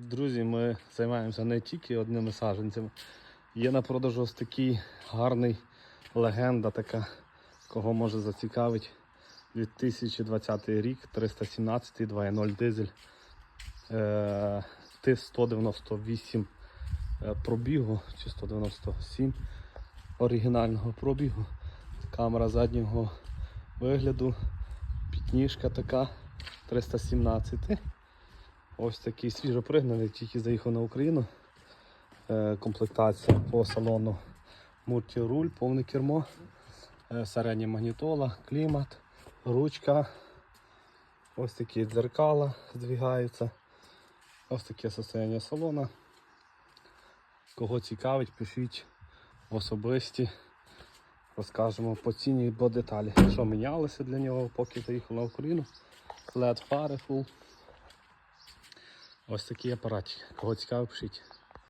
Друзі, ми займаємося не тільки одними саджанцями. Є на продажу ось такий гарний легенда, така, кого може зацікавити. 2020 рік, 317 2.0 дизель. Е, Т-198 е, пробігу чи 197 оригінального пробігу. Камера заднього вигляду, підніжка така 317. Ось такий свіжо пригнаний, тільки заїхав на Україну. Е, комплектація по салону мультируль, повне кермо, е, середня магнітола, клімат, ручка. Ось такі дзеркала здвигаються. Ось таке состояння салона. Кого цікавить, пишіть особисті. Розкажемо по ціні по деталі, що мінялося для нього, поки заїхав на Україну. LED фари full. Ось такий апарат. Кого цікаво, пишіть.